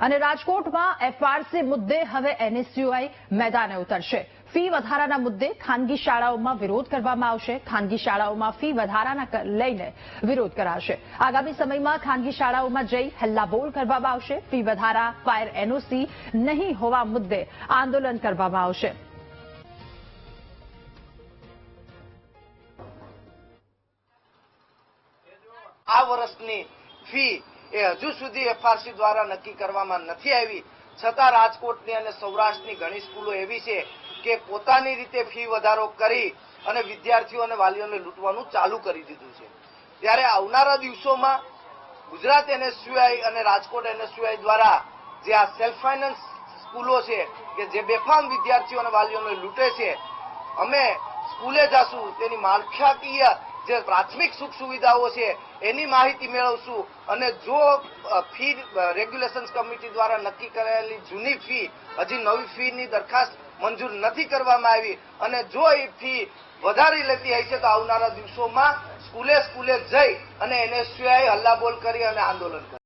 અને રાજકોટમાં એફઆરસી મુદ્દે હવે એનએસયુઆઈ મેદાને ઉતરશે. ફી વધારાના મુદ્દે ખાનગી શાળાઓમાં વિરોધ કરવામાં આવશે. ખાનગી શાળાઓમાં ફી વધારાના લઈને વિરોધ કરાશે. આગામી સમયમાં ખાનગી શાળાઓમાં જઈ હલ્લાબોલ કરવામાં આવશે. ફી વધારા, ફાયર એનઓસી નહીં હોવા મુદ્દે આંદોલન કરવામાં આવશે. આ વર્ષની ફી એ હજુ સુધી એફઆરસી દ્વારા નક્કી કરવામાં નથી આવી. છતાં રાજકોટની અને સૌરાષ્ટ્રની ઘણી સ્કૂલો એવી છે કે પોતાની રીતે ફી વધારો કરી અને વિદ્યાર્થીઓ અને વાલીઓને લૂંટવાનું ચાલુ કરી દીધું છે. ત્યારે આવનારા દિવસોમાં ગુજરાત એનએસયુઆઈ અને રાજકોટ એનએસયુઆઈ દ્વારા જે આ સેલ્ફ ફાઇનાન્સ સ્કૂલો છે કે જે બેફામ વિદ્યાર્થીઓ અને વાલીઓને લૂંટે છે, અમે સ્કૂલે જશું તેની માળખાકીય જે પ્રાથમિક સુખ સુવિધાઓ છે, એની માહિતી મેળવશું. અને જો ફી રેગ્યુલેશન કમિટી દ્વારા નક્કી કરાયેલી જૂની ફી, હજી નવી ફીની દરખાસ્ત મંજૂર નથી કરવામાં આવી, અને જો એ ફી વધારી લેતી હશે તો આવનારા દિવસોમાં સ્કૂલે સ્કૂલે જઈ અને એનએસયુઆઈ હલ્લાબોલ કરી અને આંદોલન કરે.